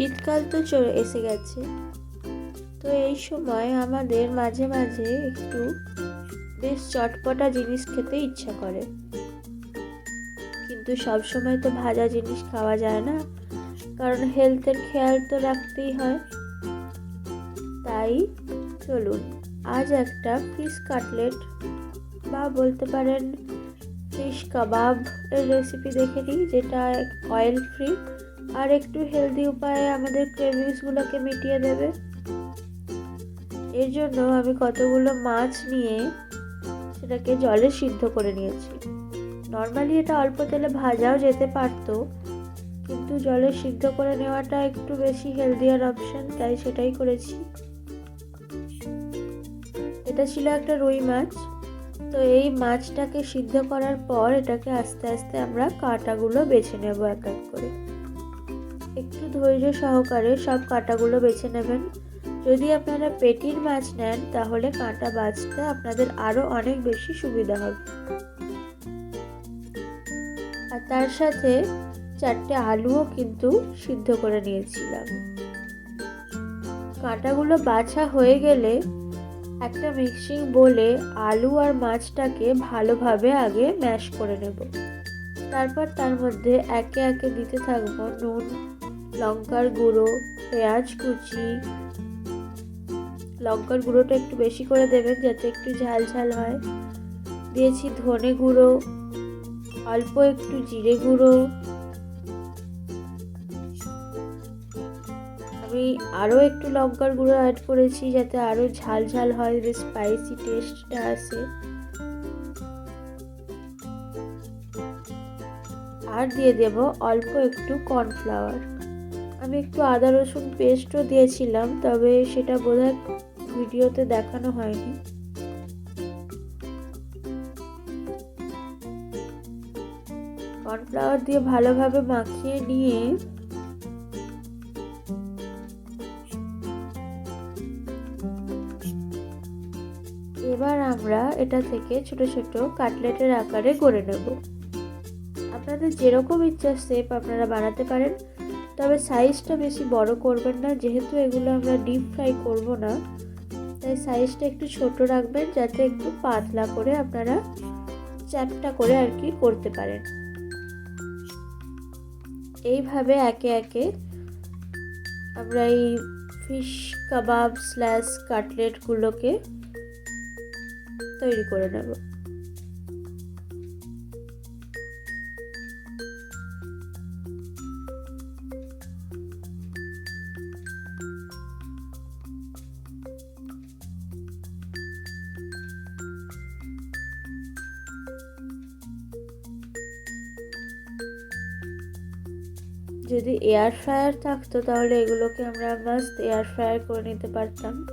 শীতকাল তো চলে এসে গেছে। তো এই সময় আমাদের মাঝে মাঝে একটু বেশ চটপটা জিনিস খেতে ইচ্ছা করে। কিন্তু সব সময় তো ভাজা জিনিস খাওয়া যায় না, কারণ হেলথের খেয়াল তো রাখতেই হয়। তাই চলুন, আজ একটা ফিশ কাটলেট বা বলতে পারেন ফিশ কাবাব এর রেসিপি দেখে নিই, যেটা অয়েল ফ্রি আর একটু হেলদি উপায়ে আমাদের ক্রেভিংসগুলোকে মিটিয়ে দেবে। এর জন্য আমি কতগুলো মাছ নিয়ে সেটাকে জলে সিদ্ধ করে নিয়েছি। নর্মালি এটা অল্প তেলে ভাজাও যেতে পারতো, কিন্তু জলে সিদ্ধ করে নেওয়াটা একটু বেশি হেলদিয়ার অপশন তাই সেটাই করেছি। এটা ছিল একটা রুই মাছ। তো এই মাছটাকে সিদ্ধ করার পর এটাকে আস্তে আস্তে আমরা কাঁটাগুলো বেছে নেব এক এক করে। একটু ধৈর্য সহকারে সব কাঁটাগুলো বেছে নেবেন। যদি আপনারা পেটির মাছ নেন, তাহলে কাঁটা বাছতে আপনাদের আরও অনেক বেশি সুবিধা হবে। আর তার সাথে চারটে আলুও কিন্তু সিদ্ধ করে নিয়েছিলাম। কাঁটাগুলো বাছা হয়ে গেলে একটা মিক্সিং বলে আলু আর মাছটাকে ভালোভাবে আগে ম্যাশ করে নেব। তারপর তার মধ্যে একে একে দিতে থাকব নুন লঙ্কার গুঁড়ো, পেঁয়াজ কুচি। লঙ্কার গুঁড়োটা একটু বেশি করে দেবেন যাতে একটু ঝাল ঝাল হয়। দিয়েছি ধনে গুঁড়ো, অল্প একটু জিরে গুঁড়ো। আমি আরও একটু লঙ্কার গুঁড়ো অ্যাড করেছি যাতে আরও ঝাল ঝাল হয় বেশ স্পাইসি টেস্টটা আসে। আর দিয়ে দেব অল্প একটু কর্নফ্লাওয়ার আমি একটু আদা রসুন পেস্টও দিয়েছিলাম, তবে সেটা বোধহয় ভিডিওতে দেখানো হয়নি। কর্নফ্লাওয়ার দিয়ে ভালোভাবে মাখিয়ে নিয়ে এবার আমরা এটা থেকে ছোট ছোট কাটলেটের আকারে গড়ে নেব। আপনাদের যেরকম ইচ্ছা শেপ আপনারা বানাতে পারেন। তবে সাইজটা বেশি বড় করবেন না, যেহেতু এগুলো আমরা ডিপ ফ্রাই করব না, তাই সাইজটা একটু ছোট রাখবেন, যাতে একটু পাতলা করে আপনারা চ্যাপটা করে আর কি করতে পারেন। এইভাবে একে একে আমরা এই ফিশ কাবাব স্ল্যাশ কাটলেটগুলোকে তৈরি করে নেব। যদি এয়ার ফ্রায়ার থাকতো, তাহলে এগুলোকে আমরা মাস্ট এয়ার ফ্রায়ার করে নিতে পারতাম।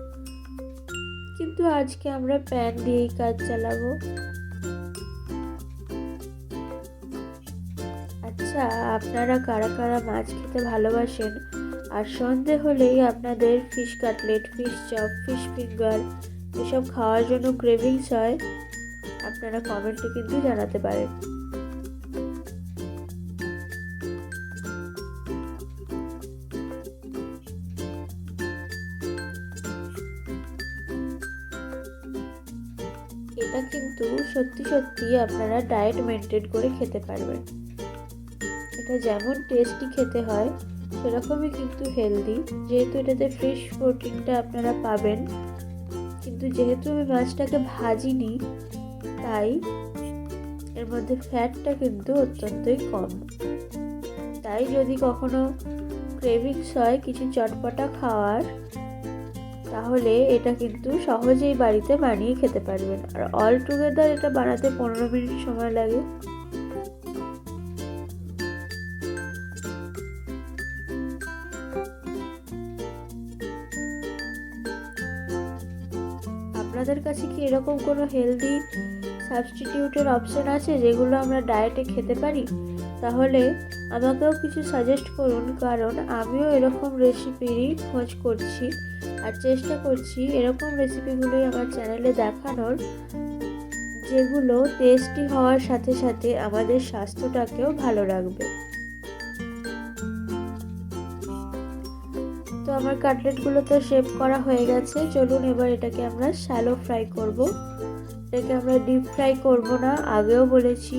কিন্তু আজকে আমরা প্যান দিয়েই কাজ চালাবো। আচ্ছা আপনারা কারা কারা মাছ খেতে ভালোবাসেন? আর সন্ধে হলেই আপনাদের fish cutlet fish chop fish finger এসব খাওয়ার জন্য ক্রেভিংস হয়। আপনারা কমেন্টে কিন্তু জানাতে পারেন। এটা কিন্তু সত্যি সত্যি আপনারা ডায়েট মেনটেন করে খেতে পারবেন। এটা যেমন টেস্টি খেতে হয়, সেরকমই কিন্তু হেলদি যেহেতু এটাতে ফ্রেশ প্রোটিনটা আপনারা পাবেন, কিন্তু যেহেতু আমি মাছটাকে ভাজিনি, তাই এর মধ্যে ফ্যাটটা কিন্তু অত্যন্তই কম। তাই যদি কখনো ক্রেভিংস হয়, কিছু চটপটা খাওয়ার তাহলে এটা কিন্তু সহজেই বাড়িতে বানিয়ে খেতে পারবেন। আর অল টুগেদার এটা বানাতে পনেরো মিনিট সময় লাগে। আপনাদের কাছে কি এরকম কোনো হেলদি সাবস্টিটিউটের অপশান আছে যেগুলো আমরা ডায়েটে খেতে পারি? তাহলে আমাকেও কিছু সাজেস্ট করুন, কারণ আমিও এরকম রেসিপিরই খোঁজ করছি আর চেষ্টা করছি এরকম রেসিপিগুলোই আমার চ্যানেলে দেখানোর, যেগুলো টেস্টি হওয়ার সাথে সাথে আমাদের স্বাস্থ্যটাকেও ভালো রাখবে। তো আমার কাটলেটগুলো তো শেপ করা হয়ে গেছে, চলুন এবার এটাকে আমরা শ্যালো ফ্রাই করব। এটাকে আমরা ডিপ ফ্রাই করব না, আগেও বলেছি,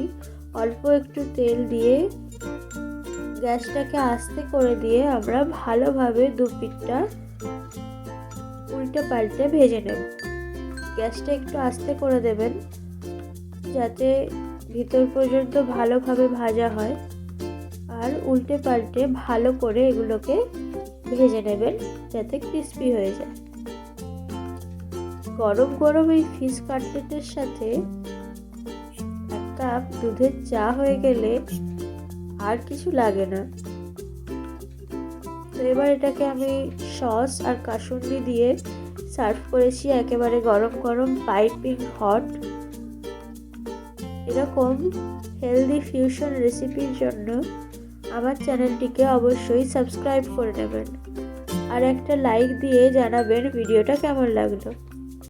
অল্প একটু তেল দিয়ে গ্যাসটাকে আস্তে করে দিয়ে আমরা ভালোভাবে দু পিঠটা উল্টে পাল্টে ভেজে নেব। গ্যাসটা একটু আস্তে করে দেবেন যাতে ভিতর পর্যন্ত ভালোভাবে ভাজা হয় আর উল্টে পাল্টে ভালো করে এগুলোকে ভেজে নেবেন যাতে ক্রিস্পি হয়ে যায়। গরম গরম এই ফিশ কাটলেটের সাথে এক কাপ দুধের চা হয়ে গেলে আর কিছু লাগে না। তো এবার এটাকে আমি সস আর কাসুন্দি দিয়ে সার্ভ করেছি একেবারে গরম গরম পাইপিং হট এরকম হেলদি ফিউশন রেসিপির জন্য আমার চ্যানেলটিকে অবশ্যই সাবস্ক্রাইব করে নেবেন। আর একটা লাইক দিয়ে জানাবেন ভিডিওটা কেমন লাগল।